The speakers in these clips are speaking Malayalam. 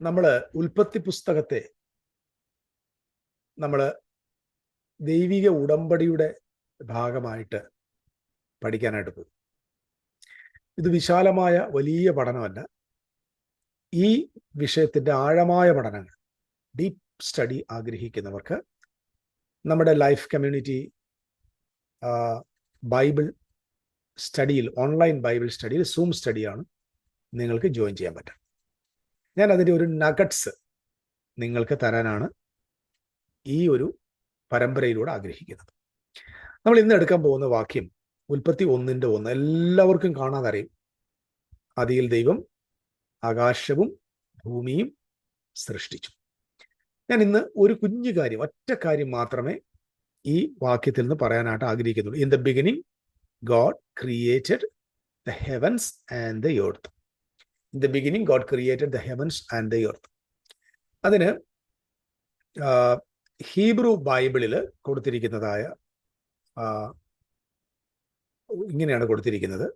നമ്മൾ ഉൽപ്പത്തി പുസ്തകത്തെ നമ്മൾ ദൈവിക ഉടമ്പടിയുടെ ഭാഗമായിട്ട് പഠിക്കാനായിട്ട് പോകും. ഇത് വിശാലമായ വലിയ പഠനമല്ല. ഈ വിഷയത്തിന്റെ ആഴമായ പഠനങ്ങൾ ഡീപ്പ് സ്റ്റഡി ആഗ്രഹിക്കുന്നവർക്ക് നമ്മുടെ ലൈഫ് കമ്മ്യൂണിറ്റി ബൈബിൾ സ്റ്റഡിയിൽ ഓൺലൈൻ ബൈബിൾ സ്റ്റഡിയിൽ സൂം സ്റ്റഡിയാണ് നിങ്ങൾക്ക് ജോയിൻ ചെയ്യാൻ പറ്റും ഞാൻ അതിന്റെ ഒരു നഗറ്റ്സ് നിങ്ങൾക്ക് തരാനാണ് ഈ ഒരു പരമ്പരയിലൂടെ ആഗ്രഹിക്കുന്നത്. നമ്മൾ ഇന്ന് എടുക്കാൻ പോകുന്ന വാക്യം ഉൽപ്പത്തി ഒന്നിന്റെ ഒന്ന് എല്ലാവർക്കും കാണാൻ അറിയും. അതിൽ ദൈവം ആകാശവും ഭൂമിയും സൃഷ്ടിച്ചു. ഞാൻ ഇന്ന് ഒരു കുഞ്ഞു കാര്യം ഒറ്റ കാര്യം മാത്രമേ ഈ വാക്യത്തിൽ നിന്ന് പറയാനായിട്ട് ആഗ്രഹിക്കുന്നുള്ളൂ. In the beginning God created the heavens and the earth in the beginning God created the heavens and the earth അതിന് ഹീബ്രു ബൈബിളിൽ കൊടുത്തിരിക്കുന്നതായ ഇങ്ങനെയാണ് കൊടുത്തിരിക്കുന്നത്.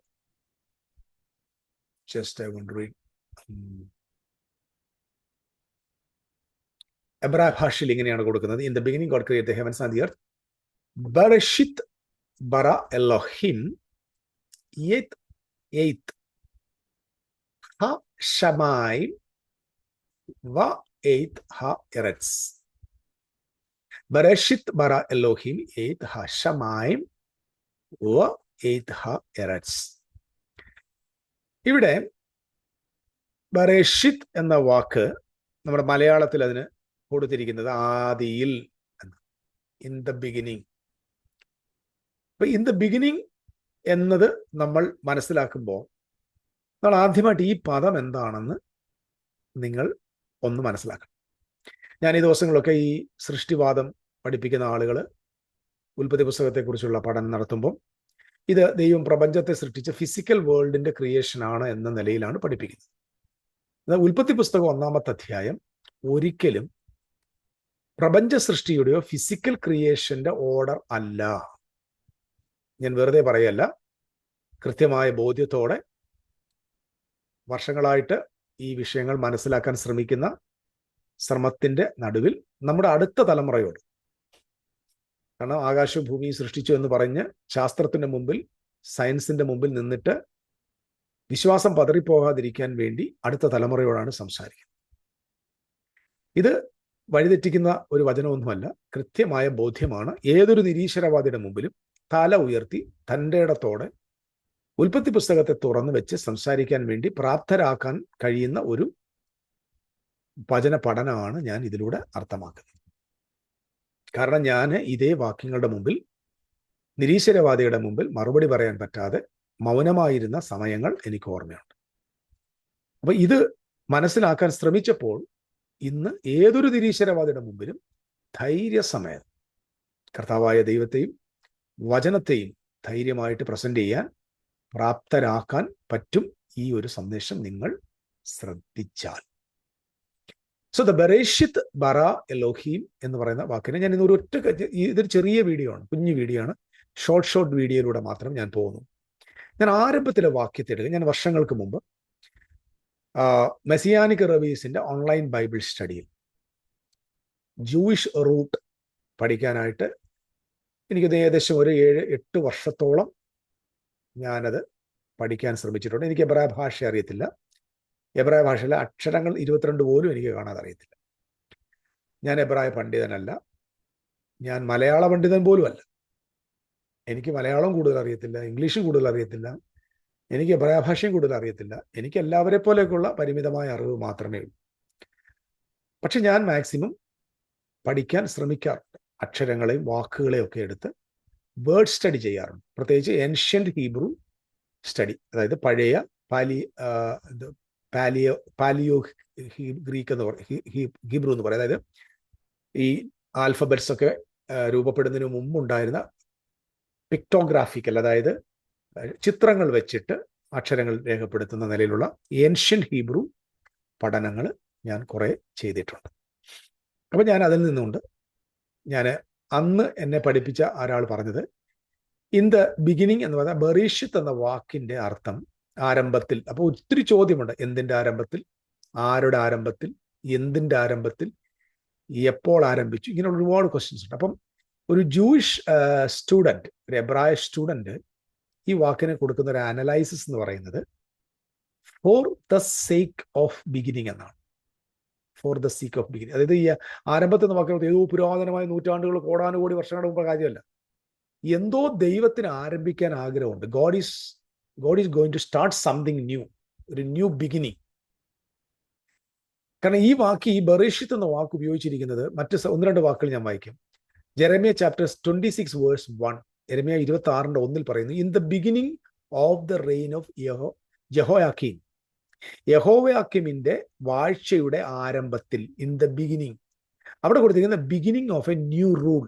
ജസ്റ്റ് ഐ വോണ്ട് റീഡ് എബ്രാ ഭാഷയിൽ ഇങ്ങനെയാണ് കൊടുക്കുന്നത്. In the beginning God create the heavens and the earth ബറഷിത് ബറ എലോഹിം എയ്ത്ത് എയ്ത്ത് ഹ ഷമായി വ എയ്ത്ത് ഹ എററ്റ്സ് ബറഷിത് ബറ എലോഹിം എയ്ത്ത് ഹ ഷമായും വ എയ്ത്ത് ഹ എററ്റ്സ് ഇവിടെ ബറേഷിത് എന്ന വാക്ക് നമ്മുടെ മലയാളത്തിൽ അതിന് കൊടുത്തിരിക്കുന്നത് ആദിയിൽ ഇൻ ദ ബിഗിനിങ് അപ്പൊ ഇൻ ദ ബിഗിനിങ് എന്നത് നമ്മൾ മനസ്സിലാക്കുമ്പോൾ നമ്മൾ ആദ്യമായിട്ട് ഈ പദം എന്താണെന്ന് നിങ്ങൾ ഒന്ന് മനസ്സിലാക്കണം. ഞാൻ ഈ ദിവസങ്ങളൊക്കെ ഈ സൃഷ്ടിവാദം പഠിപ്പിക്കുന്ന ആളുകൾ ഉൽപ്പത്തി പുസ്തകത്തെക്കുറിച്ചുള്ള പഠനം നടത്തുമ്പോൾ ഇത് ദൈവം പ്രപഞ്ചത്തെ സൃഷ്ടിച്ച ഫിസിക്കൽ വേൾഡിന്റെ ക്രിയേഷനാണ് എന്ന നിലയിലാണ് പഠിപ്പിക്കുന്നത്. എന്നാൽ ഉൽപ്പത്തി പുസ്തകം ഒന്നാമത്തെ അധ്യായം ഒരിക്കലും പ്രപഞ്ച സൃഷ്ടിയുടെയോ ഫിസിക്കൽ ക്രിയേഷന്റെ ഓർഡർ അല്ല. ഞാൻ വെറുതെ പറയല്ല. കൃത്യമായ ബോധ്യത്തോടെ വർഷങ്ങളായിട്ട് ഈ വിഷയങ്ങൾ മനസ്സിലാക്കാൻ ശ്രമിക്കുന്ന ശ്രമത്തിന്റെ നടുവിൽ നമ്മുടെ അടുത്ത തലമുറയോട് കാരണം ആകാശവും ഭൂമിയും സൃഷ്ടിച്ചു എന്ന് പറഞ്ഞ് ശാസ്ത്രത്തിന്റെ മുമ്പിൽ സയൻസിന്റെ മുമ്പിൽ നിന്നിട്ട് വിശ്വാസം പതറിപ്പോകാതിരിക്കാൻ വേണ്ടി അടുത്ത തലമുറയോടാണ് സംസാരിക്കുന്നത്. ഇത് വഴിതെറ്റിക്കുന്ന ഒരു വചനമൊന്നുമല്ല കൃത്യമായ ബോധ്യമാണ്. ഏതൊരു നിരീശ്വരവാദിയുടെ മുമ്പിലും തല ഉയർത്തി തന്റെ ഇടത്തോടെ ഉൽപ്പത്തി പുസ്തകത്തെ തുറന്നു വെച്ച് സംസാരിക്കാൻ വേണ്ടി പ്രാപ്തരാക്കാൻ കഴിയുന്ന ഒരു വചന പഠനമാണ് ഞാൻ ഇതിലൂടെ അർത്ഥമാക്കുന്നത്. കാരണം ഞാൻ ഇതേ വാക്യങ്ങളുടെ മുമ്പിൽ നിരീശ്വരവാദിയുടെ മുമ്പിൽ മറുപടി പറയാൻ പറ്റാതെ മൗനമായിരുന്ന സമയങ്ങൾ എനിക്ക് ഓർമ്മയുണ്ട്. അപ്പൊ ഇത് മനസ്സിലാക്കാൻ ശ്രമിച്ചപ്പോൾ ഇന്ന് ഏതൊരു നിരീശ്വരവാദിയുടെ മുമ്പിലും ധൈര്യസമയം കർത്താവായ ദൈവത്തെയും വചനത്തെയും ധൈര്യമായിട്ട് പ്രസന്റ് ചെയ്യാൻ പ്രാപ്തരാക്കാൻ പറ്റും ഈ ഒരു സന്ദേശം നിങ്ങൾ ശ്രദ്ധിച്ചാൽ. സോ ദ ബറേഷിത് ബറ എലോഹീം എന്ന് പറയുന്ന വാക്കിനെ ഞാൻ ഇന്ന് ഒരു ഒറ്റ ഇതൊരു ചെറിയ വീഡിയോ ആണ് കുഞ്ഞു വീഡിയോ ആണ്. ഷോർട്ട് ഷോർട്ട് വീഡിയോയിലൂടെ മാത്രം ഞാൻ പോകുന്നു. ഞാൻ ആരംഭത്തിലെ വാക്യത്തിടുക ഞാൻ വർഷങ്ങൾക്ക് മുമ്പ് മെസിയാനിക് റവീസിന്റെ ഓൺലൈൻ ബൈബിൾ സ്റ്റഡിയിൽ ജൂയിഷ് റൂട്ട് പഠിക്കാനായിട്ട് എനിക്കത് ഏകദേശം ഒരു ഏഴ് എട്ട് വർഷത്തോളം ഞാനത് പഠിക്കാൻ ശ്രമിച്ചിട്ടുണ്ട്. എനിക്ക് എബ്രായ ഭാഷ അറിയത്തില്ല. എബ്രായ ഭാഷയിലെ അക്ഷരങ്ങൾ ഇരുപത്തിരണ്ട് പോലും എനിക്ക് കാണാതെ അറിയത്തില്ല. ഞാൻ എബ്രായ പണ്ഡിതനല്ല. ഞാൻ മലയാള പണ്ഡിതൻ പോലും അല്ല. എനിക്ക് മലയാളം കൂടുതൽ അറിയത്തില്ല. ഇംഗ്ലീഷും കൂടുതൽ അറിയത്തില്ല. എനിക്ക് എബ്രായ ഭാഷയും കൂടുതൽ അറിയത്തില്ല. എനിക്ക് എല്ലാവരെ പോലെയൊക്കെയുള്ള പരിമിതമായ അറിവ് മാത്രമേ ഉള്ളൂ. പക്ഷെ ഞാൻ മാക്സിമം പഠിക്കാൻ ശ്രമിക്കാറുണ്ട്. അക്ഷരങ്ങളെയും വാക്കുകളെയും ഒക്കെ എടുത്ത് വേർഡ് സ്റ്റഡി ചെയ്യാറുണ്ട്. പ്രത്യേകിച്ച് ഏൻഷ്യന്റ് ഹീബ്രു സ്റ്റഡി അതായത് പഴയ പാലി പാലിയോ പാലിയോ ഗ്രീക്ക് എന്ന് പറയും ഹീബ്രു എന്ന് പറയും. അതായത് ഈ ആൽഫബറ്റ്സ് ഒക്കെ രൂപപ്പെടുന്നതിന് മുമ്പുണ്ടായിരുന്ന പിക്ടോഗ്രാഫിക്കൽ അതായത് ചിത്രങ്ങൾ വെച്ചിട്ട് അക്ഷരങ്ങൾ രേഖപ്പെടുത്തുന്ന നിലയിലുള്ള ഏൻഷ്യൻ ഹീബ്രു പഠനങ്ങൾ ഞാൻ കുറേ ചെയ്തിട്ടുണ്ട്. അപ്പം ഞാൻ അതിൽ നിന്നുകൊണ്ട് ഞാൻ അന്ന് എന്നെ പഠിപ്പിച്ച ഒരാൾ പറഞ്ഞത്? ഇൻ ദ ബിഗിനിങ് എന്ന് പറഞ്ഞാൽ ബറീഷിത്ത് എന്ന വാക്കിന്റെ അർത്ഥം ആരംഭത്തിൽ. അപ്പോൾ ഒത്തിരി ചോദ്യമുണ്ട്. എന്തിന്റെ ആരംഭത്തിൽ? ആരുടെ ആരംഭത്തിൽ? എന്തിന്റെ ആരംഭത്തിൽ? എപ്പോൾ ആരംഭിച്ചു? ഇങ്ങനെ ഒരുപാട് ക്വസ്റ്റ്യൻസ് ഉണ്ട്. അപ്പം ഒരു ജൂയിഷ് സ്റ്റുഡന്റ് ഒരു എബ്രായ സ്റ്റുഡന്റ് ഈ വാക്കിനെ കൊടുക്കുന്ന ഒരു അനലൈസിസ് എന്ന് പറയുന്നത് for the sake of beginning എന്നാണ്. For the seek of degree അതായത് ഈ ആരംഭത്തിൽ നിന്ന് വാക്കുകൾ ഏതോ പുരാതനമായ നൂറ്റാണ്ടുകൾ കോടാനുകോടി വർഷങ്ങളുടെ മുമ്പ് കാര്യമല്ല. എന്തോ ദൈവത്തിന് ആരംഭിക്കാൻ ആഗ്രഹമുണ്ട്. God is God is going to start something new ഒരു ന്യൂ ബിഗിനിങ് കാരണം ഈ വാക്ക് ഈ ബറീഷിത്ത് എന്ന വാക്ക് ഉപയോഗിച്ചിരിക്കുന്നത് മറ്റ് ഒന്ന് രണ്ട് വാക്കുകൾ ഞാൻ വായിക്കും. Jeremiah chapters twenty six verse one Jeremiah ഇരുപത്തി ആറിന്റെ ഒന്നിൽ പറയുന്നു in the beginning of the reign of Jeho Jehoiakim യഹോവയാക്കിമിന്റെ വാഴ്ചയുടെ ആരംഭത്തിൽ ഇൻ ദ ബിഗിനിങ് അവിടെ കൊടുത്തിരിക്കുന്ന beginning of a new rule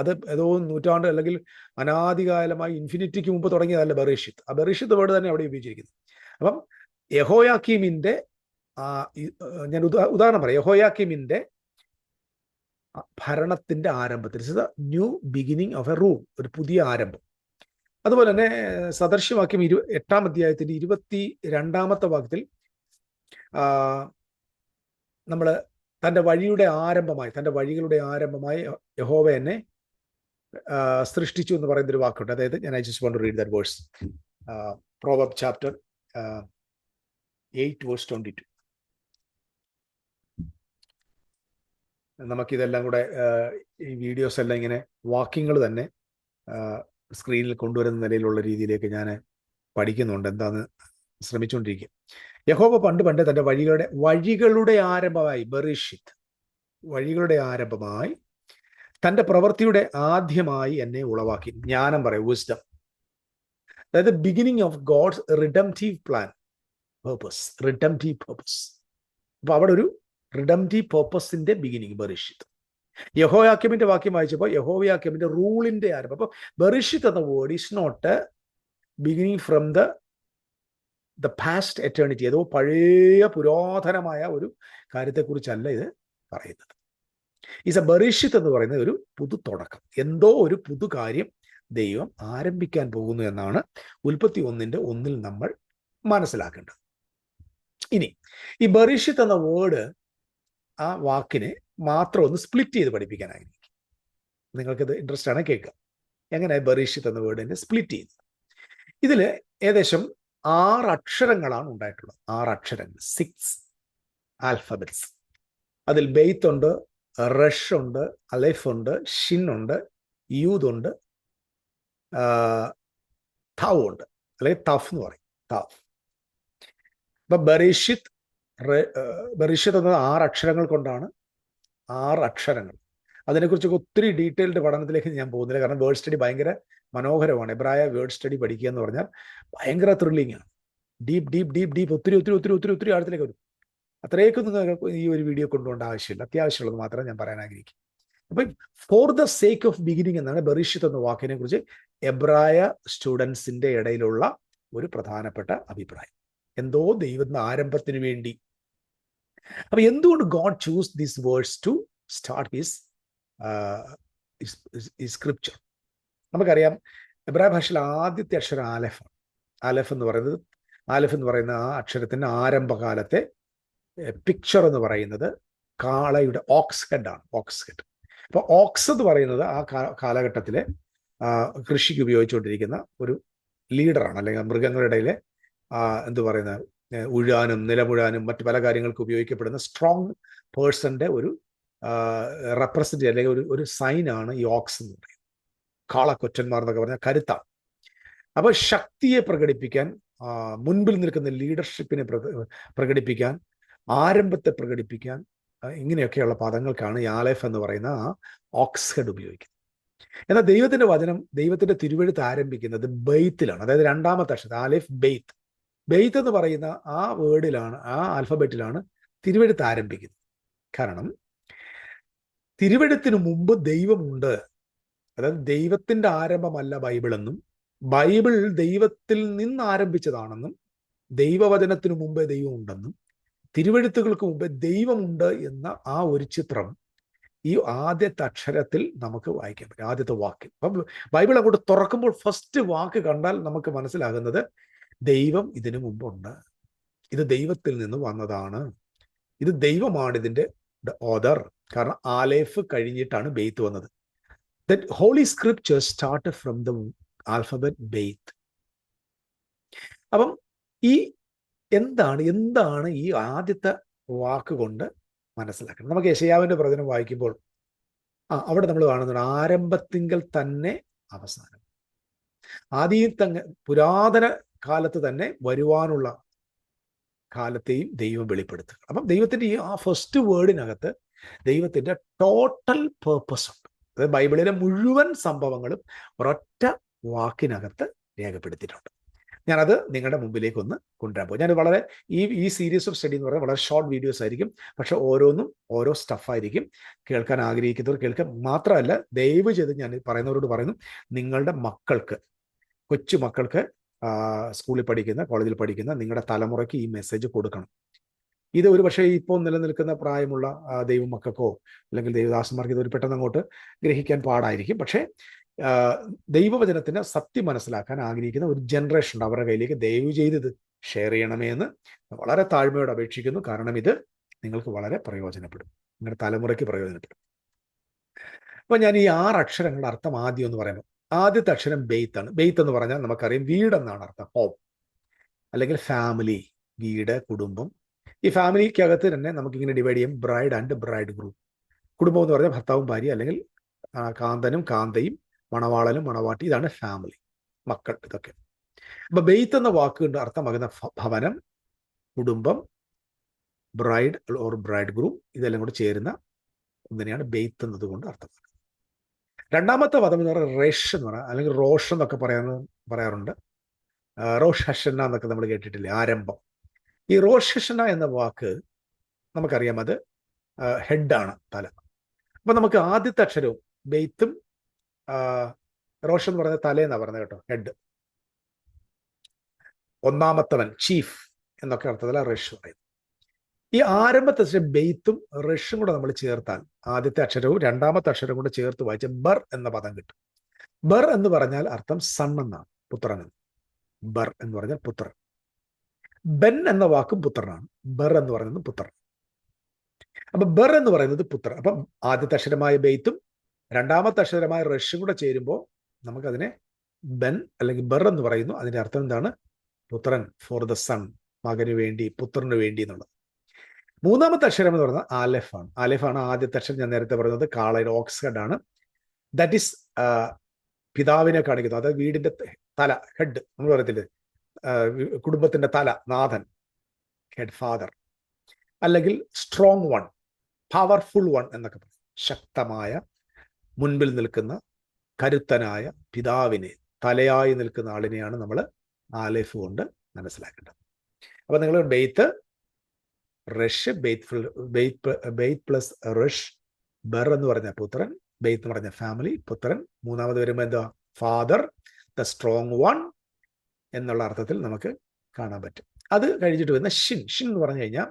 അത് ഏതോ നൂറ്റാണ്ട് അല്ലെങ്കിൽ അനാദികാലമായി ഇൻഫിനിറ്റിക്ക് മുമ്പ് തുടങ്ങിയതല്ല ബറീഷിത്ത്. ആ ബറീഷിത്ത് വേർഡ് തന്നെ അവിടെ ഉപയോഗിച്ചിരിക്കുന്നത് അപ്പം യഹോയാക്കീമിന്റെ ഞാൻ ഉദാഹരണം പറയാം. യഹോയാക്കിമിന്റെ ഭരണത്തിന്റെ ആരംഭത്തിൽ. New beginning of a rule ഒരു പുതിയ ആരംഭം. അതുപോലെ തന്നെ സദർശ്യവാക്യം ഇരു എട്ടാം അധ്യായത്തിന്റെ ഇരുപത്തി രണ്ടാമത്തെ വാക്യത്തിൽ നമ്മൾ തന്റെ വഴിയുടെ ആരംഭമായി തന്റെ വഴികളുടെ ആരംഭമായി യഹോവ എന്നെ സൃഷ്ടിച്ചു എന്ന് പറയുന്ന ഒരു വാക്കുണ്ട്. അതായത് ഞാൻ I just won't read that verse. Proverb chapter eight verse twenty two. നമുക്കിതെല്ലാം കൂടെ ഈ വീഡിയോസ് എല്ലാം ഇങ്ങനെ വാക്യങ്ങൾ തന്നെ സ്ക്രീനിൽ കൊണ്ടുവരുന്ന നിലയിലുള്ള രീതിയിലേക്ക് ഞാൻ പഠിക്കുന്നുണ്ട്. എന്താന്ന് ശ്രമിച്ചുകൊണ്ടിരിക്കുക യഹോബ പണ്ട് പണ്ട് തന്റെ വഴികളുടെ വഴികളുടെ ആരംഭമായി ബറിഷിത്ത്. വഴികളുടെ ആരംഭമായി തന്റെ പ്രവൃത്തിയുടെ ആദ്യമായി എന്നെ ഉളവാക്കി. ജ്ഞാനം പറയും വിസ്ഡം അതായത് beginning of God's redemptive plan purpose redemptive purpose അപ്പൊ അവിടെ ഒരു റിഡംറ്റീവ് പേർപ്പസിന്റെ ബിഗിനിങ് ബറിഷിത്ത്. യഹോയാക്യമിന്റെ വാക്യം വായിച്ചപ്പോൾ യഹോയാക്യമിന്റെ റൂളിന്റെ ആരംഭം. അപ്പൊ ബറിഷിത്ത് എന്ന word is not beginning from the the past eternity ഏതോ പഴയ പുരാതനമായ ഒരു കാര്യത്തെക്കുറിച്ചല്ല ഇത് പറയുന്നത്. ഈസ് എ ബറിഷിത്ത് എന്ന് പറയുന്നത് ഒരു പുതു തുടക്കം. എന്തോ ഒരു പുതു കാര്യം ദൈവം ആരംഭിക്കാൻ പോകുന്നു എന്നാണ് ഉൽപ്പത്തി ഒന്നിന്റെ ഒന്നിൽ നമ്മൾ മനസ്സിലാക്കേണ്ടത്. ഇനി ഈ ബറിഷിത്ത് എന്ന വേർഡ് ആ വാക്കിനെ മാത്രം ഒന്ന് സ്പ്ലിറ്റ് ചെയ്ത് പഠിപ്പിക്കാനായിരിക്കും. നിങ്ങൾക്കിത് ഇൻട്രസ്റ്റ് ആണ് കേൾക്കുക. എങ്ങനെ ബറീഷിത്ത് എന്ന വേർഡിനെ സ്പ്ലിറ്റ് ചെയ്ത് ഇതിൽ ഏകദേശം ആറ് അക്ഷരങ്ങളാണ് ഉണ്ടായിട്ടുള്ളത്. ആറ് അക്ഷരങ്ങൾ. സിക്സ് ആൽഫബറ്റ്സ് അതിൽ ബെയ്ത്ത് ഉണ്ട് റഷ് ഉണ്ട് അലൈഫ് ഉണ്ട് ഷിൻ ഉണ്ട് യൂത് ഉണ്ട് തവ് ഉണ്ട്. അല്ലെങ്കിൽ തഫ് എന്ന് പറയും. തഫ് അപ്പൊ ബറീഷിത്ത് ബറിഷത്ത് എന്നത് ആറ് അക്ഷരങ്ങൾ കൊണ്ടാണ്. ആറ് അക്ഷരങ്ങൾ. അതിനെക്കുറിച്ചൊക്കെ ഒത്തിരി ഡീറ്റെയിൽഡ് പഠനത്തിലേക്ക് ഞാൻ പോകുന്നില്ല. കാരണം വേർഡ് സ്റ്റഡി ഭയങ്കര മനോഹരമാണ്. എബ്രായ വേർഡ് സ്റ്റഡി പഠിക്കുക എന്ന് പറഞ്ഞാൽ ഭയങ്കര ത്രില്ലിംഗ് ആണ്. ഡീപ്പ് ഡീപ്പ് ഡീപ്പ് ഡീപ്പ് ഒത്തിരി ഒത്തിരി ഒത്തിരി ഒത്തിരി ഒത്തിരി ആഴത്തിലേക്ക് വരും. നിങ്ങൾക്ക് ഈ ഒരു വീഡിയോ കൊണ്ടുപോകേണ്ട ആവശ്യമില്ല. അത്യാവശ്യമുള്ളത് മാത്രമേ ഞാൻ പറയാൻ ആഗ്രഹിക്കും. അപ്പം for the sake of beginning എന്നാണ് ബറിഷിത്ത് എന്ന വാക്കിനെ കുറിച്ച് എബ്രായ സ്റ്റുഡൻസിന്റെ ഇടയിലുള്ള ഒരു പ്രധാനപ്പെട്ട അഭിപ്രായം. എന്തോ ദൈവത്തിന് ആരംഭത്തിന് വേണ്ടി അപ്പൊ എന്തുകൊണ്ട് God choose this words to start his scripture നമുക്കറിയാം എബ്രായ ഭാഷയിൽ ആദ്യത്തെ അക്ഷരം ആലഫ് ആലഫ് എന്ന് പറയുന്നത് ആലഫ് എന്ന് പറയുന്ന ആ അക്ഷരത്തിന്റെ ആരംഭകാലത്തെ പിക്ചർ എന്ന് പറയുന്നത് കാളയുടെ ഓക്സ് ആണ് ഓക്സ് ഹെഡ് അപ്പൊ ഓക്സ് എന്ന് പറയുന്നത് ആ കാലഘട്ടത്തിലെ കൃഷിക്ക് ഉപയോഗിച്ചുകൊണ്ടിരിക്കുന്ന ഒരു ലീഡറാണ് അല്ലെങ്കിൽ മൃഗങ്ങളുടെ ഇടയിലെ എന്ത് പറയുന്ന ഉഴാനും നിലമുഴാനും മറ്റു പല കാര്യങ്ങൾക്ക് ഉപയോഗിക്കപ്പെടുന്ന സ്ട്രോങ് പേഴ്സന്റെ ഒരു റെപ്രസെന്റ് അല്ലെങ്കിൽ ഒരു ഒരു സൈനാണ് ഈ ഓക്സ് എന്ന് പറയുന്നത്. കാളക്കൊറ്റന്മാർ എന്നൊക്കെ പറഞ്ഞാൽ കരുത്താണ്. അപ്പോൾ ശക്തിയെ പ്രകടിപ്പിക്കാൻ മുൻപിൽ നിൽക്കുന്ന ലീഡർഷിപ്പിനെ പ്രകടിപ്പിക്കാൻ ആരംഭത്തെ പ്രകടിപ്പിക്കാൻ ഇങ്ങനെയൊക്കെയുള്ള പദങ്ങൾക്കാണ് യാലേഫ് എന്ന് പറയുന്ന ആ ഓക്സ് ഹെഡ് ഉപയോഗിക്കുന്നത്. എന്നാൽ ദൈവത്തിന്റെ വചനം ദൈവത്തിന്റെ തിരുവഴുത്ത് ആരംഭിക്കുന്നത് ബെയ്ത്തിലാണ്. അതായത് രണ്ടാമത്തെ അക്ഷരം ആലിഫ് ബെയ്ത്ത്. ബെയ്ത്ത് എന്ന് പറയുന്ന ആ വേർഡിലാണ് ആ ആൽഫബറ്റിലാണ് തിരുവഴുത്ത് ആരംഭിക്കുന്നത്. കാരണം തിരുവഴുത്തിന് മുമ്പ് ദൈവമുണ്ട്. അതായത് ദൈവത്തിന്റെ ആരംഭമല്ല ബൈബിൾ എന്നും ബൈബിൾ ദൈവത്തിൽ നിന്ന് ആരംഭിച്ചതാണെന്നും ദൈവവചനത്തിനു മുമ്പേ ദൈവം ഉണ്ടെന്നും തിരുവഴുത്തുകൾക്ക് മുമ്പേ ദൈവമുണ്ട് എന്ന ആ ഒരു ചിത്രം ഈ ആദ്യത്തെ അക്ഷരത്തിൽ നമുക്ക് വായിക്കാൻ പറ്റും ആദ്യത്തെ വാക്കിൽ അപ്പം ബൈബിൾ അങ്ങോട്ട് തുറക്കുമ്പോൾ ഫസ്റ്റ് വാക്ക് കണ്ടാൽ നമുക്ക് മനസ്സിലാകുന്നത് ദൈവം ഇതിനു മുമ്പുണ്ട്. ഇത് ദൈവത്തിൽ നിന്ന് വന്നതാണ്. ഇത് ദൈവമാണ് ഇതിന്റെ ഓദർ കാരണം ആലേഫ് കഴിഞ്ഞിട്ടാണ് ബെയ്ത്ത് വന്നത്. That holy script start from the alphabet ബെയ്ത്ത് അപ്പം ഈ എന്താണ് എന്താണ് ഈ ആദ്യത്തെ വാക്ക് കൊണ്ട് മനസ്സിലാക്കണം. നമുക്ക് യശയാവിന്റെ പ്രവചനം വായിക്കുമ്പോൾ ആ അവിടെ നമ്മൾ കാണുന്നുണ്ട് ആരംഭത്തിങ്കൽ തന്നെ അവസാനം. ആദ്യം തന്നെ പുരാതന കാലത്ത് തന്നെ വരുവാനുള്ള കാലത്തെയും ദൈവം വെളിപ്പെടുത്തുക. അപ്പം ദൈവത്തിന്റെ ഈ ആ ഫസ്റ്റ് വേർഡിനകത്ത് ദൈവത്തിന്റെ ടോട്ടൽ പേർപ്പസ് ഉണ്ട്. അതായത് ബൈബിളിലെ മുഴുവൻ സംഭവങ്ങളും ഒരൊറ്റ വാക്കിനകത്ത് രേഖപ്പെടുത്തിയിട്ടുണ്ട്. ഞാനത് നിങ്ങളുടെ മുമ്പിലേക്ക് ഒന്ന് കൊണ്ടുവരാൻ പോകും. ഞാൻ വളരെ ഈ ഈ സീരീസ് ഓഫ് സ്റ്റഡി എന്ന് പറയുന്നത് വളരെ ഷോർട്ട് വീഡിയോസ് ആയിരിക്കും. പക്ഷെ ഓരോന്നും ഓരോ സ്റ്റഫായിരിക്കും കേൾക്കാൻ ആഗ്രഹിക്കുന്നവർ കേൾക്കാൻ മാത്രമല്ല ദയവ് ചെയ്ത് ഞാൻ പറയുന്നവരോട് പറയുന്നു നിങ്ങളുടെ മക്കൾക്ക് കൊച്ചു മക്കൾക്ക് സ്കൂളിൽ പഠിക്കുന്ന കോളേജിൽ പഠിക്കുന്ന നിങ്ങളുടെ തലമുറയ്ക്ക് ഈ മെസ്സേജ് കൊടുക്കണം. ഇത് ഒരു പക്ഷേ ഇപ്പോൾ നിലനിൽക്കുന്ന പ്രായമുള്ള ദൈവമക്കൾക്കോ അല്ലെങ്കിൽ ദൈവദാസന്മാർക്ക് ഇത് ഒരു പെട്ടെന്ന് അങ്ങോട്ട് ഗ്രഹിക്കാൻ പാടായിരിക്കും. പക്ഷേ ദൈവവചനത്തിന്റെ സത്യം മനസ്സിലാക്കാൻ ആഗ്രഹിക്കുന്ന ഒരു ജനറേഷൻ ഉണ്ട്. അവരുടെ കയ്യിലേക്ക് ദയവ് ചെയ്ത് ഷെയർ ചെയ്യണമേ എന്ന് വളരെ താഴ്മയോട് അപേക്ഷിക്കുന്നു. കാരണം ഇത് നിങ്ങൾക്ക് വളരെ പ്രയോജനപ്പെടും. നിങ്ങളുടെ തലമുറയ്ക്ക് പ്രയോജനപ്പെടും. അപ്പൊ ഞാൻ ഈ ആറ് അക്ഷരങ്ങളുടെ അർത്ഥം ആദ്യം എന്ന് പറയുമ്പോൾ ആദ്യത്തെ അക്ഷരം ബെയ്ത്ത് ആണ്. ബെയ്ത്ത് എന്ന് പറഞ്ഞാൽ നമുക്കറിയാം വീട് എന്നാണ് അർത്ഥം. ഹോം അല്ലെങ്കിൽ ഫാമിലി വീട് കുടുംബം. ഈ ഫാമിലിക്കകത്ത് തന്നെ നമുക്കിങ്ങനെ ഡിവൈഡ് ചെയ്യാം. ബ്രൈഡ് ആൻഡ് ബ്രൈഡ് ഗ്രൂപ്പ് കുടുംബം എന്ന് പറഞ്ഞാൽ ഭർത്താവും ഭാര്യ അല്ലെങ്കിൽ കാന്തനും കാന്തയും മണവാളനും മണവാട്ടി ഇതാണ് ഫാമിലി മക്കൾ ഇതൊക്കെ. അപ്പൊ ബെയ്ത്ത് എന്ന വാക്കുകൊണ്ട് അർത്ഥമാകുന്ന ഭവനം കുടുംബം ബ്രൈഡ് ഓർ ബ്രൈഡ് ഗ്രൂപ്പ് ഇതെല്ലാം കൂടെ ചേരുന്ന ഒന്നിനെയാണ് ബെയ്ത്ത് എന്നതുകൊണ്ട് അർത്ഥമാക്കുന്നത്. രണ്ടാമത്തെ പദം എന്ന് പറയുന്നത് റേഷ് എന്ന് പറയാം അല്ലെങ്കിൽ റോഷ് എന്നൊക്കെ പറയാന്ന് പറയാറുണ്ട്. റോഷ് ഹഷന എന്നൊക്കെ നമ്മൾ കേട്ടിട്ടില്ലേ ആരംഭം. ഈ റോഷ് ഹഷന എന്ന വാക്ക് നമുക്കറിയാം അത് ഹെഡാണ് തല. അപ്പൊ നമുക്ക് ആദ്യത്തെ അക്ഷരവും ബെയ്ത്തും റോഷ് എന്ന് പറയുന്നത് തലേന്നാണ് പറയുന്നത് കേട്ടോ ഹെഡ് ഒന്നാമത്തവൻ ചീഫ് എന്നൊക്കെ അർത്ഥത്തിലാണ് റഷ് പറയുന്നത്. ഈ ആരംഭത്തെ അക്ഷരം ബെയ്ത്തും റഷും കൂടെ നമ്മൾ ചേർത്താൽ ആദ്യത്തെ അക്ഷരവും രണ്ടാമത്തെ അക്ഷരവും കൂടെ ചേർത്ത് വായിച്ച ബർ എന്ന പദം കിട്ടും. ബർ എന്ന് പറഞ്ഞാൽ അർത്ഥം സൺ എന്നാണ് പുത്രൻ എന്ന് ബർ എന്ന് പറഞ്ഞാൽ പുത്രൻ. ബെൻ എന്ന വാക്കും പുത്രനാണ്. ബർ എന്ന് പറയുന്നത് പുത്രൻ. അപ്പൊ ബർ എന്ന് പറയുന്നത് പുത്രൻ. അപ്പം ആദ്യത്തെ അക്ഷരമായ ബെയ്ത്തും രണ്ടാമത്തെ അക്ഷരമായ റഷും കൂടെ ചേരുമ്പോൾ നമുക്കതിനെ ബെൻ അല്ലെങ്കിൽ ബർ എന്ന് പറയുന്നു. അതിന്റെ അർത്ഥം എന്താണ്? പുത്രൻ. For the son. മകന് വേണ്ടി പുത്രന് വേണ്ടി എന്നുള്ളത്. മൂന്നാമത്തെ അക്ഷരം എന്ന് പറയുന്നത് ആലെഫ് ആണ്. ആദ്യത്തെ അക്ഷരം ഞാൻ നേരത്തെ പറയുന്നത് കാളയുടെ ഓക്സ്ഹെഡ് ആണ്. ദാറ്റ് ഈസ് പിതാവിനെ കാണിക്കുന്നു. അതായത് വീടിന്റെ തല ഹെഡ് നമ്മൾ പറയത്തില്ലേ? കുടുംബത്തിന്റെ തല നാഥൻ ഹെഡ് ഫാദർ അല്ലെങ്കിൽ സ്ട്രോങ് വൺ പവർഫുൾ വൺ എന്നൊക്കെ പറയും. ശക്തമായ മുൻപിൽ നിൽക്കുന്ന കരുത്തനായ പിതാവിനെ തലയായി നിൽക്കുന്ന ആളിനെയാണ് നമ്മൾ ആലേഫ് കൊണ്ട് മനസ്സിലാക്കേണ്ടത്. അപ്പൊ നിങ്ങൾ ബെയ്ത്ത് റഷ് ബെയ്ത്ത് ബെയ്ത്ത് പ്ലസ് റഷ് ബർ എന്ന് പറഞ്ഞ പുത്രൻ ബെയ്ത്ത് എന്ന് പറഞ്ഞ ഫാമിലി പുത്രൻ. മൂന്നാമത് വരുമ്പോൾ എന്താ? ഫാദർ ദ സ്ട്രോങ് വൺ എന്നുള്ള അർത്ഥത്തിൽ നമുക്ക് കാണാൻ പറ്റും. അത് കഴിഞ്ഞിട്ട് വരുന്ന ഷിൻ. ഷിൻ എന്ന് പറഞ്ഞു കഴിഞ്ഞാൽ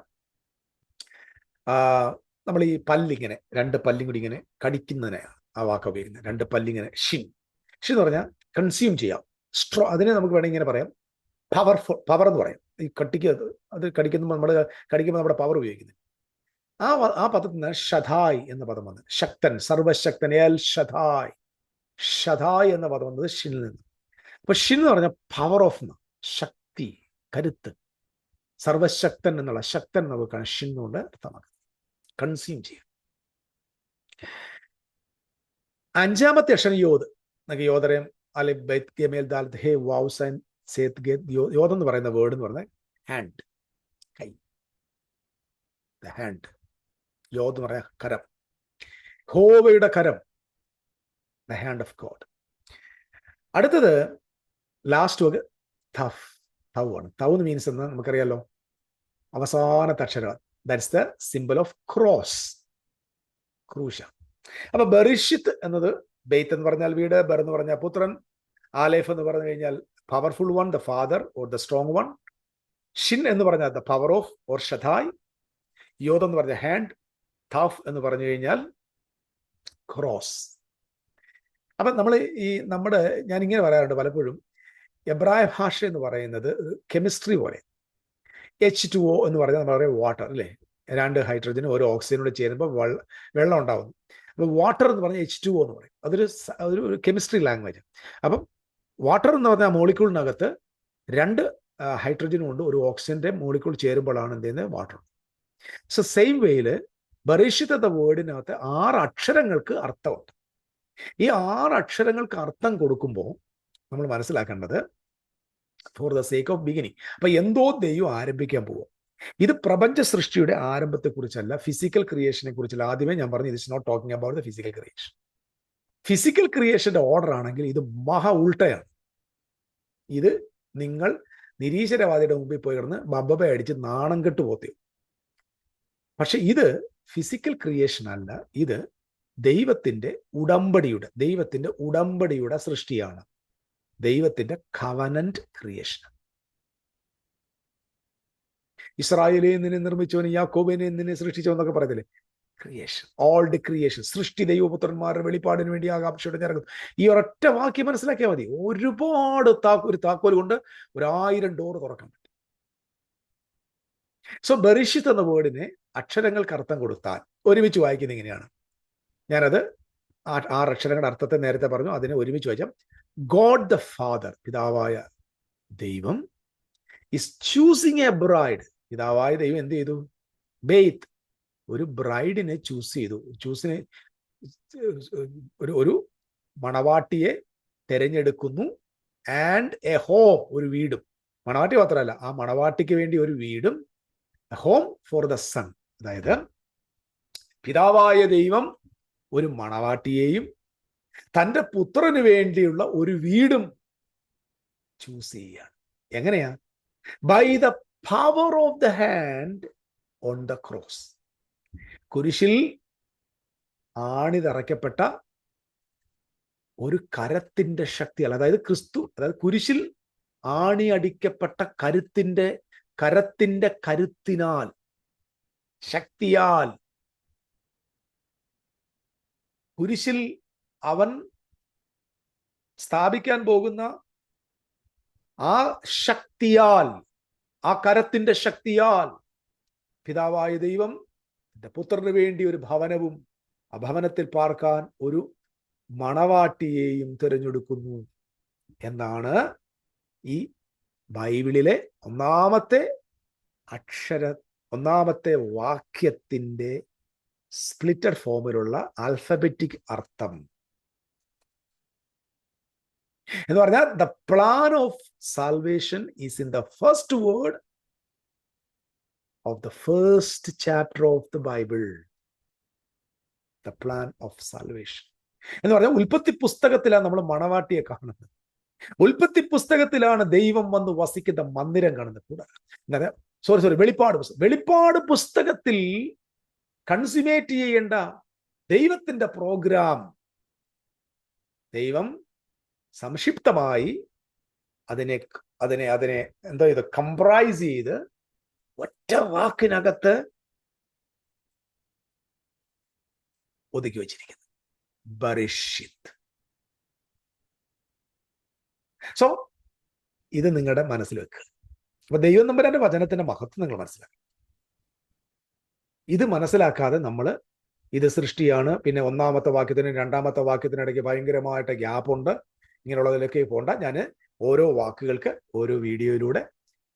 നമ്മൾ ഈ പല്ലിങ്ങനെ രണ്ട് പല്ലും കൂടി ഇങ്ങനെ കടിക്കുന്നതിനെയാണ് ആ വാക്ക് ഉപയോഗിക്കുന്നത്. രണ്ട് പല്ലിങ്ങനെ ഷിൻ. ഷിൻ എന്ന് പറഞ്ഞാൽ കൺസ്യൂം ചെയ്യാം. സ്ട്രോ അതിനെ നമുക്ക് വേണമെങ്കിൽ ഇങ്ങനെ പറയാം. പവർഫുൾ പവർ എന്ന് പറയും. ഈ കട്ടിക്ക് അത് കടിക്കുമ്പോൾ നമ്മൾ കടിക്കുമ്പോൾ നമ്മുടെ പവർ ഉപയോഗിക്കുന്നത് ആ ആ പദത്തിൽ നിന്ന് ഷധായ് എന്ന പദം വന്നത് ശക്തൻ സർവശക്തൻ എൽ ഷധായ് ഷധായ് എന്ന പദം വന്നത് ഷിനിൽ നിന്ന് അപ്പൊ ഷിൻ എന്ന് പറഞ്ഞാൽ പവർ ഓഫ് ശക്തി കരുത്ത്. സർവശക്തൻ എന്നുള്ള ശക്തൻ നമുക്ക് ഷിൻ കൊണ്ട് അർത്ഥമാക്കുന്നത്. കൺസ്യൂം ചെയ്യാം അഞ്ചാമത്തെ അക്ഷരം യോത് നമുക്ക് യോദരയം അല്ലെ ബൈത്ത് ദാൽ ഹേ വൗസൻ സേത്ത് ഗേ യോധം എന്ന് പറയുന്ന വേർഡ് എന്ന് പറയുന്നത് ഹാൻഡ് കൈ. ദ ഹാൻഡ് യോധം പറയാ കരം. ഹോവയുടെ കരം. ദ ഹാൻഡ് ഓഫ് ഗോഡ് അടുത്തത് ലാസ്റ്റ് വക്ക് തഫ് തവ് ആണ്. തവ് എന്ന് മീൻസ് എന്ന് നമുക്കറിയാലോ? അവസാനത്തെ അക്ഷരം that's the symbol of cross ക്രൂശ. അപ്പൊ ബറിഷിത്ത് എന്നത് ബെയ്ത്ത് എന്ന് പറഞ്ഞാൽ വീട് ബർ എന്ന് പറഞ്ഞാൽ പുത്രൻ ആലേഫ് എന്ന് പറഞ്ഞു കഴിഞ്ഞാൽ powerful one the father or the strong one shin എന്ന് പറഞ്ഞാൽ ദ പവർ ഓഫ് ഓർ ഷഥായ് യോദ് എന്ന് പറഞ്ഞ ഹാൻഡ് താഫ് എന്ന് പറഞ്ഞു കഴിഞ്ഞാൽ ക്രോസ് അപ്പം നമ്മൾ ഈ നമ്മുടെ ഞാൻ ഇങ്ങനെ പറയാറുണ്ട് പലപ്പോഴും. എബ്രായ ഭാഷ എന്ന് പറയുന്നത് കെമിസ്ട്രി പോലെ. എച്ച് ടു ഒ എന്ന് പറഞ്ഞാൽ നമ്മൾ പറയും വാട്ടർ അല്ലേ? രണ്ട് ഹൈഡ്രജനും ഒരു ഓക്സിജനും കൂടെ ചേരുമ്പോൾ വെള്ള ഉണ്ടാവുന്നു. അപ്പോൾ വാട്ടർ എന്ന് പറഞ്ഞാൽ എച്ച് ടു ഒ എന്ന് പറയും. അതൊരു ഒരു കെമിസ്ട്രി ലാംഗ്വേജ് അപ്പം വാട്ടർ എന്ന് പറഞ്ഞാൽ മോളിക്യൂളിനകത്ത് രണ്ട് ഹൈഡ്രജനും ഉണ്ട് ഒരു ഓക്സിജന്റെ മോളിക്യൂൾ ചേരുമ്പോഴാണ് എന്ത് ചെയ്യുന്നത്? വാട്ടർ സോ സെയിം വേയിൽ ബറീഷിത എന്ന വേർഡിനകത്ത് ആറ് അക്ഷരങ്ങൾക്ക് അർത്ഥമുണ്ട്. ഈ ആറ് അക്ഷരങ്ങൾക്ക് അർത്ഥം കൊടുക്കുമ്പോൾ നമ്മൾ മനസ്സിലാക്കേണ്ടത് for the sake of beginning അപ്പൊ എന്തോ ദൈവം ആരംഭിക്കാൻ പോവുക ഇത് പ്രപഞ്ച സൃഷ്ടിയുടെ ആരംഭത്തെക്കുറിച്ചല്ല ഫിസിക്കൽ ക്രിയേഷനെ കുറിച്ചല്ല. ആദ്യമേ ഞാൻ പറഞ്ഞു it's not talking about the physical creation physical ക്രിയേഷന്റെ order ആണെങ്കിൽ ഇത് മഹാ ഉൾട്ടയാണ്. ഇത് നിങ്ങൾ നിരീശ്വരവാദിയുടെ മുമ്പിൽ പോയി കിടന്ന് ബബ്ബ അടിച്ച് നാണം കെട്ട് പോത്തി പക്ഷെ ഇത് ഫിസിക്കൽ ക്രിയേഷൻ അല്ല ഇത് ദൈവത്തിന്റെ ഉടമ്പടിയുടെ ദൈവത്തിന്റെ ഉടമ്പടിയുടെ സൃഷ്ടിയാണ്. ദൈവത്തിന്റെ കവനന്റ് ക്രിയേഷൻ ഇസ്രായേലിൽ നിന്നെ നിർമ്മിച്ചവന് യാക്കോബിനെ നിന്നെ സൃഷ്ടിച്ചവെന്നൊക്കെ പറയത്തില്ലേ? ക്രിയേഷൻ ഓൾഡ് ക്രിയേഷൻ സൃഷ്ടി ദൈവപുത്രന്മാരുടെ വെളിപ്പാടിന് വേണ്ടി ആകാംക്ഷയോടെ ഇറങ്ങുന്നു ഈ ഒരൊറ്റ വാക്യം മനസ്സിലാക്കിയാൽ മതി. ഒരുപാട് താക്കോ ഒരു താക്കോൽ കൊണ്ട് ഒരായിരം ഡോർ തുറക്കാൻ പറ്റും. സോ ബറിഷിത്ത് എന്ന വേർഡിനെ അക്ഷരങ്ങൾക്ക് അർത്ഥം കൊടുത്താൽ ഒരുമിച്ച് വായിക്കുന്നത് ഇങ്ങനെയാണ് ഞാനത് ആ ആറ് അക്ഷരങ്ങളുടെ അർത്ഥത്തെ നേരത്തെ പറഞ്ഞു. അതിനെ ഒരുമിച്ച് വായിച്ചാൽ ഗോഡ് ദ ഫാദർ പിതാവായ ദൈവം ഇസ് ചൂസിങ് എ ബ്രൈഡ് പിതാവായ ദൈവം എന്ത് ചെയ്തു? ബെയ്ത്ത് ഒരു ബ്രൈഡിനെ ചൂസ് ചെയ്തു. ചൂസിനെ ഒരു ഒരു മണവാട്ടിയെ തിരഞ്ഞെടുക്കുന്നു. ആൻഡ് എ ഹോം ഒരു വീടും. മണവാട്ടി മാത്രമല്ല ആ മണവാട്ടിക്ക് വേണ്ടി ഒരു വീടും ഹോം ഫോർ ദ സൺ. അതായത് പിതാവായ ദൈവം ഒരു മണവാട്ടിയെയും തന്റെ പുത്രന് വേണ്ടിയുള്ള ഒരു വീടും ചൂസ് ചെയ്യുകയാണ്. എങ്ങനെയാ? By the power of the hand on the cross കുരിശിൽ ആണിതറയ്ക്കപ്പെട്ട ഒരു കരത്തിന്റെ ശക്തിയാൽ അതായത് ക്രിസ്തു അതായത് കുരിശിൽ ആണി അടിക്കപ്പെട്ട കരുത്തിന്റെ കരത്തിന്റെ കരുത്തിനാൽ ശക്തിയാൽ കുരിശിൽ അവൻ സ്ഥാപിക്കാൻ പോകുന്ന ആ ശക്തിയാൽ ആ കരത്തിന്റെ ശക്തിയാൽ പിതാവായ ദൈവം തന്റെ പുത്രന് വേണ്ടി ഒരു ഭവനവും ആ ഭവനത്തിൽ പാർക്കാൻ ഒരു മണവാട്ടിയെയും തിരഞ്ഞെടുക്കുന്നു എന്നാണ് ഈ ബൈബിളിലെ ഒന്നാമത്തെ അക്ഷര ഒന്നാമത്തെ വാക്യത്തിന്റെ സ്പ്ലിറ്റഡ് ഫോമിലുള്ള ആൽഫബറ്റിക് അർത്ഥം. എന്ന് പറഞ്ഞാൽ the plan of salvation is in the first word of the first chapter of the Bible the plan of salvation എന്ന് പറഞ്ഞാൽ ഉൽപ്പത്തി പുസ്തകത്തിലാണ് നമ്മൾ മണവാട്ടിയെ കാണുന്നത്. ഉൽപ്പത്തി പുസ്തകത്തിലാണ് ദൈവം വന്ന് വസിക്കുന്ന മന്ദിരം കാണുന്നത്. കൂടെ. സോറി സോറി വെളിപ്പാട് പുസ്തകം വെളിപ്പാട് പുസ്തകത്തിൽ കൺസ്യൂമേറ്റ് ചെയ്യേണ്ട ദൈവത്തിന്റെ പ്രോഗ്രാം ദൈവം സംക്ഷിപ്തമായി അതിനെ അതിനെ അതിനെ എന്താ ഇത് കംപ്രൈസ് ചെയ്ത് ഒറ്റ വാക്കിനകത്ത് ഒതുക്കി വച്ചിരിക്കുന്നു. ബറിഷിത്. സോ ഇത് നിങ്ങളുടെ മനസ്സിൽ വെക്കുക അപ്പൊ ദൈവം നമ്പരാന്റെ വചനത്തിന്റെ മഹത്വം നിങ്ങൾ മനസ്സിലാക്കുക ഇത് മനസ്സിലാക്കാതെ നമ്മൾ ഇത് സൃഷ്ടിയാണ് പിന്നെ ഒന്നാമത്തെ വാക്യത്തിനും രണ്ടാമത്തെ വാക്യത്തിനിടയ്ക്ക് ഭയങ്കരമായിട്ട് ഗ്യാപ്പുണ്ട് ഇങ്ങനെയുള്ളതിലൊക്കെ പോണ്ട. ഞാൻ ഓരോ വാക്കുകൾക്ക് ഓരോ വീഡിയോയിലൂടെ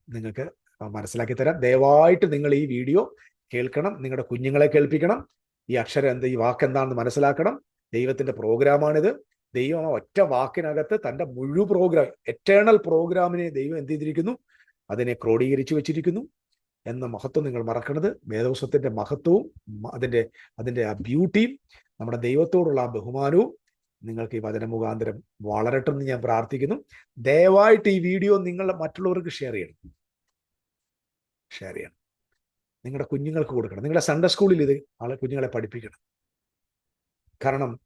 നിങ്ങൾക്ക് മനസ്സിലാക്കി തരാം. ദയവായിട്ട് നിങ്ങൾ ഈ വീഡിയോ കേൾക്കണം. നിങ്ങളുടെ കുഞ്ഞുങ്ങളെ കേൾപ്പിക്കണം. ഈ അക്ഷരം എന്ത് ഈ വാക്ക് എന്താണെന്ന് മനസ്സിലാക്കണം. ദൈവത്തിന്റെ പ്രോഗ്രാമാണിത്. ദൈവം ആ ഒറ്റ വാക്കിനകത്ത് തന്റെ മുഴു പ്രോഗ്രാം എറ്റേണൽ പ്രോഗ്രാമിനെ ദൈവം എന്ത് ചെയ്തിരിക്കുന്നു? അതിനെ ക്രോഡീകരിച്ചു വെച്ചിരിക്കുന്നു എന്ന മഹത്വം നിങ്ങൾ മറക്കണത് വേദോത്സവത്തിന്റെ മഹത്വവും അതിന്റെ അതിന്റെ ആ ബ്യൂട്ടിയും നമ്മുടെ ദൈവത്തോടുള്ള ആ ബഹുമാനവും നിങ്ങൾക്ക് ഈ വചന മുഖാന്തരം വളരട്ടെന്ന് ഞാൻ പ്രാർത്ഥിക്കുന്നു. ദയവായിട്ട് ഈ വീഡിയോ നിങ്ങൾ മറ്റുള്ളവർക്ക് ഷെയർ ചെയ്യണം. ഷെയർ ചെയ്യണം. നിങ്ങളുടെ കുഞ്ഞുങ്ങൾക്ക് കൊടുക്കണം. നിങ്ങളുടെ സൺഡേ സ്കൂളിൽ ഇത് ആളെ കുഞ്ഞുങ്ങളെ പഠിപ്പിക്കണം. കാരണം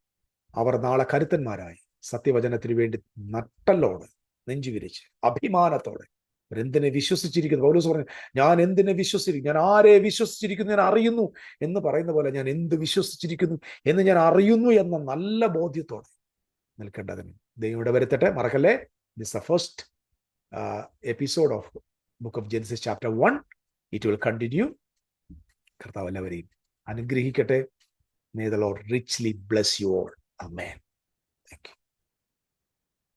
അവർ നാളെ കരുത്തന്മാരായി. സത്യവചനത്തിന് വേണ്ടി നട്ടല്ലോട് നെഞ്ചുവിരിച്ച് അഭിമാനത്തോടെ. അവരെന്തിനെ വിശ്വസിച്ചിരിക്കുന്നു? പൗലൂസ് പറഞ്ഞു ഞാൻ എന്തിനെ വിശ്വസിച്ചിരിക്കുന്നു ഞാൻ ആരെ വിശ്വസിച്ചിരിക്കുന്നു? ഞാൻ അറിയുന്നു. എന്ന് പറയുന്ന പോലെ ഞാൻ എന്ത് വിശ്വസിച്ചിരിക്കുന്നു എന്ന് ഞാൻ അറിയുന്നു എന്ന നല്ല ബോധ്യത്തോടെ നിൽക്കേണ്ടതിന്. ദൈവം വരുത്തട്ടെ. മറക്കല്ലേ? This the first episode of book of Genesis chapter one it will continue കർത്താവ് എല്ലാവരെയും അനുഗ്രഹിക്കട്ടെ. May the Lord richly bless you all amen thank you